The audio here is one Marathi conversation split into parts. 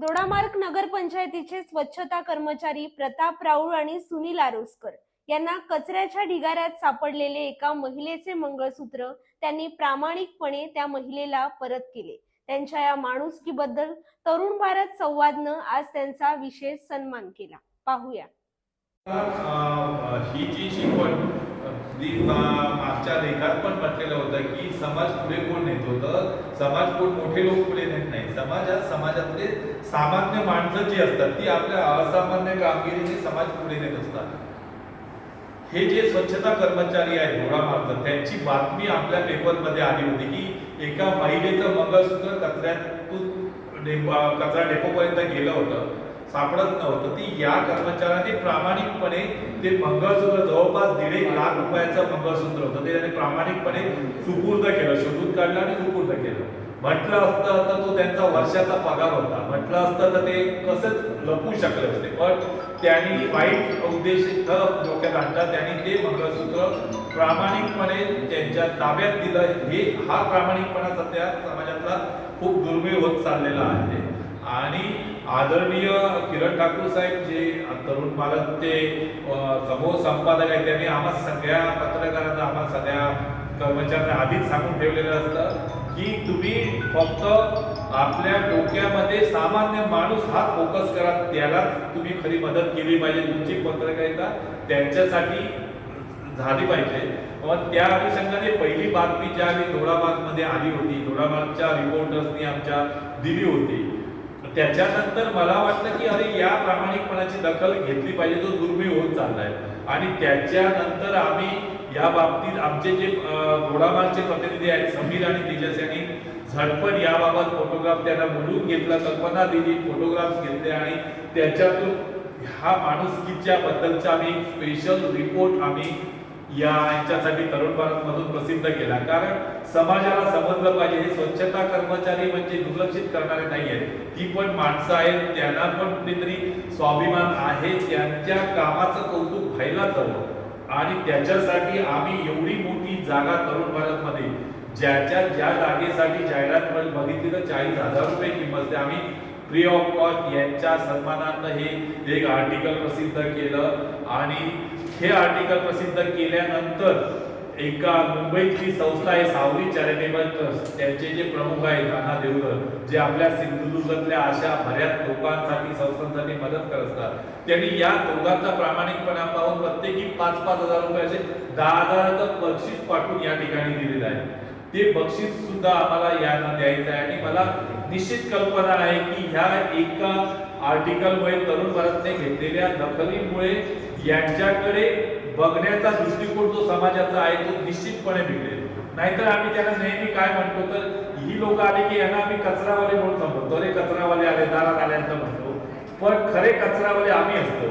दोडामार्ग नगरपंचायतीचे स्वच्छता कर्मचारी प्रताप राऊळ आणि सुनील आरोसकर यांना कचऱ्याच्या ढिगाऱ्यात सापडलेले एका महिलेचे मंगळसूत्र त्यांनी प्रामाणिकपणे त्या महिलेला परत केले. त्यांच्या या माणुसकीबद्दल तरुण भारत संवादनं आज त्यांचा विशेष सन्मान केला. पाहूया. ही जी शिकवण मागच्या लेखात पण म्हटलेलं होतं की समाज पुढे कोण नेत होतं? समाज कोण मोठे लोक पुढे नेत नाही. समाजात समाजातले सामान्य माणसं जी असतात ती आपल्या असामान्य कामगिरीने समाज पुढे नेत असतात. हे जे स्वच्छता कर्मचारी आहेत घोडा मारतात त्यांची बातमी आपल्या पेपरमध्ये आली होती की एका महिलेचं मंगळसूत्र कचऱ्यातून डेपो कचरा डेपोपर्यंत गेलं होतं सापडत नव्हतं. ती या कर्मचाऱ्याने प्रामाणिकपणे ते मंगळसूत्र जवळपास दीड एक लाख रुपयाचं मंगळसूत्र होतं. ते त्याने प्रामाणिकपणे सुपूर्द केलं शोधून काढलं आणि सुपूर्द केलं. म्हटलं असतं तर तो त्यांचा वर्षाचा पगार होता. म्हटलं असतं तर ते कसंच लपू शकले असते पण त्यांनी वाईट उद्देश डोक्यात आणला. त्यांनी ते मंगळसूत्र प्रामाणिकपणे त्यांच्या ताब्यात दिलं. हे हा प्रामाणिकपणा सध्या समाजातला खूप दुर्मिळ होत चाललेला आहे. आणि आदरणीय किरण ठाकूर साहेब जे तरुण भारतचे ते समूह संपादक आहेत त्यांनी आम्हा सगळ्या पत्रकारांना आम्हा सगळ्या कर्मचाऱ्यांना आधीच सांगून ठेवलेलं असतं की तुम्ही फक्त आपल्या डोक्यामध्ये सामान्य माणूस हा फोकस करा त्यालाच तुम्ही खरी मदत केली पाहिजे. तुमची पत्रकारिता त्यांच्यासाठी झाली पाहिजे. मग त्या अनुषंगाने पहिली बातमी ज्यावेळी दोडामार्गमध्ये आली होती दोडामार्गच्या रिपोर्टर्सनी आमच्या दिली होती. त्याच्यानंतर मला वाटलं की अरे या प्रामाणिकपणाची दखल घेतली पाहिजे जो दुर्मिळ होत चाललाय. आणि त्याच्यानंतर आम्ही या बाबतीत आमचे जे अं, प्रतिनिधी आहेत समीर आणि तेजस यांनी झटपट याबाबत फोटोग्राफ त्यांना बोलून घेतला कल्पना दिली फोटोग्राफ घेतले आणि त्याच्यातून हा माणुसकीच्या बद्दलचा आम्ही स्पेशल रिपोर्ट आम्ही या यांच्यासाठी तरुण भारतमधून प्रसिद्ध केला. कारण समाजाला समजलं पाहिजे हे स्वच्छता कर्मचारी म्हणजे दुर्लक्षित करणारे नाही आहेत. ती पण माणसं आहेत त्यांना पण कुठेतरी स्वाभिमान आहे त्यांच्या कामाचं कौतुक व्हायलाच हवं. आणि त्याच्यासाठी आम्ही एवढी मोठी जागा तरुण भारत मध्ये ज्याच्या ज्या जागेसाठी जाहिरात बघितली तर चाळीस हजार रुपये किंमत आहे. आम्ही फ्री ऑफ कॉस्ट यांच्या सन्मानार्थ हे एक आर्टिकल प्रसिद्ध केलं आणि हे आर्टिकल प्रसिद्ध केल्यानंतर एका मुंबईतली संस्था आहे सावरी चॅरिटेबल ट्रस्ट. त्यांचे जे प्रमुख आहेत नाना देवधर जे आपल्या सिंधुदुर्गातल्या अशा बऱ्याच लोकांसाठी संस्थांसाठी मदत करत असतात. त्यांनी या दोघांचा प्रामाणिकपणा पाहून प्रत्येकी पाच पाच हजार रुपयाचे दहा हजाराचं बक्षीस पाठवून या ठिकाणी दिलेलं आहे. ते बक्षीस सुद्धा आम्हाला यांना द्यायचं आहे आणि मला निश्चित कल्पना आहे की ह्या एका आर्टिकलमुळे तरुण भारतने घेतलेल्या दखलीमुळे यांच्याकडे बघण्याचा दृष्टिकोन जो समाजाचा आहे तो निश्चितपणे बिघडेल नाहीतर आम्ही त्यांना नेहमी काय म्हणतो तर ही लोक आले की यांना आम्ही कचरावाले म्हणून समजतो. अरे कचरावाले आले दारात आल्यानंतर म्हणतो. पण खरे कचरावाले आम्ही असतो.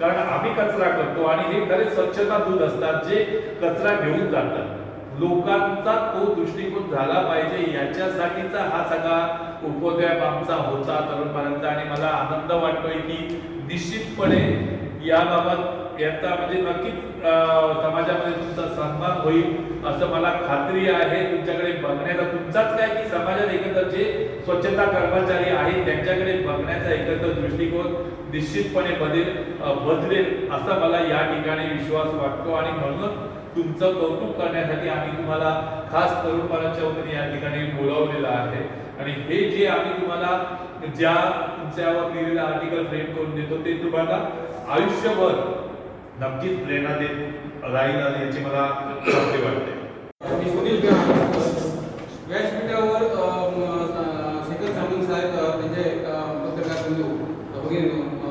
कारण आम्ही कचरा करतो आणि हे खरे स्वच्छता दूत असतात जे कचरा घेऊन जातात. लोकांचा तो दृष्टिकोन झाला पाहिजे. याच्यासाठीचा हा सगळा उपोद्योग आमचा होता तरुणपणांचा. आणि मला आनंद वाटतोय की निश्चितपणे याबाबत याचा म्हणजे नक्कीच समाजामध्ये तुमचा सन्मान होईल असं मला खात्री आहे. तुमच्याकडे बघण्याचा तुमचाच काय की समाजात एकत्र जे स्वच्छता कर्मचारी आहेत त्यांच्याकडे बघण्याचा एकत्र दृष्टिकोन निश्चितपणे बदल बदलेल असा मला या ठिकाणी विश्वास वाटतो. आणि म्हणून तुमचं कौतुक करण्यासाठी आम्ही तुम्हाला खास तरुणपणाच्या वतीने या ठिकाणी बोलावलेलं आहे. आणि हे जे आम्ही तुम्हाला ज्या तुमच्यावर लिहिलेलं आर्टिकल फ्रेम करून देतो ते तुम्हाला आयुष्यभर नक्कीच प्रेरणा देत राहील याची मला खात्री वाटते. व्यासपीठावर शेखर सामंत साहेब अ, त्यांचे पत्रकार बंधू अ, भगिनी अ,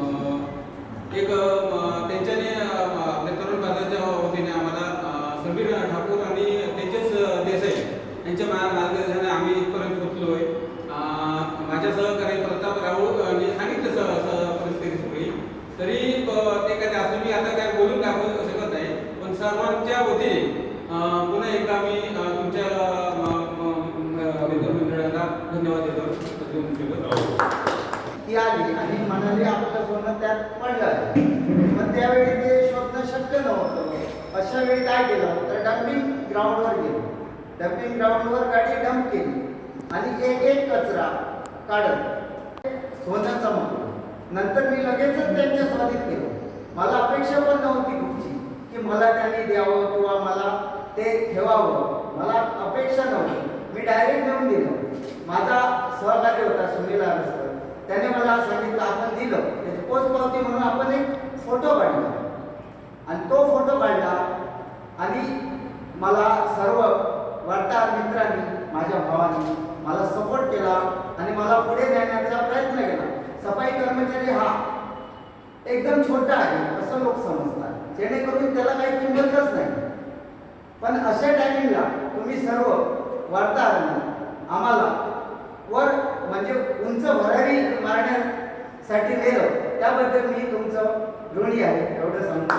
एक अ, म, त्यांच्याने अ, म, आपल्या तरुण भारताच्या वतीने आम्हाला अ, समीर ठाकूर आणि तेजस देसाई यांच्या मा- मार्गदर्शनाने आम्ही इथपर्यंत पोहोचलो आहे माझ्या सहकारी प्रताप राऊळ यांनी सांगितलं स स- परिस्थिती सगळी तरी अ, ते काय असं मी आता काय बोलून दाखवू शकत नाही पण सर्वांच्या वतीने पुन्हा एकदा मी तुमच्या अ, म- धन्यवाद देतो. ती आली आणि म्हणाली आपलं सोनं त्यात पडलं मग त्यावेळी ते शोधणं शक्य नव्हतं. अशा वेळी काय केलं? तर डम्पिंग ग्राउंडवर गेलो. डम्पिंग ग्राउंडवर गाडी डम्प केली. आणि एक एक कचरा काढत सोनं चमकलं नंतर मी लगेचच त्यांच्या स्वाधीत केलं. मला अपेक्षा पण नव्हती कुठची. की मला त्यांनी द्यावं किंवा मला ते ठेवावं. मला अपेक्षा नव्हती. मी डायरेक्ट नेऊन दिलं. माझा सहकारी होता सुनील सर. त्याने मला सांगितलं आपण दिलं. त्याची पोचपावती म्हणून आपण एक फोटो काढला. आणि तो फोटो काढला आणि मला सर्व वार्ताहर मित्रांनी माझ्या भावाने मला सपोर्ट केला आणि मला पुढे नेण्याचा प्रयत्न केला. सफाई कर्मचारी हा एकदम छोटा आहे असं लोक समजतात. जेणेकरून त्याला काही किंमतच नाही. पण अशा टायमिंगला तुम्ही सर्व वार्ताहरांनी आम्हाला वर म्हणजे उंच भरारी मारण्यासाठी नेलं त्याबद्दल मी तुमचं ऋणी आहे एवढं सांगतो.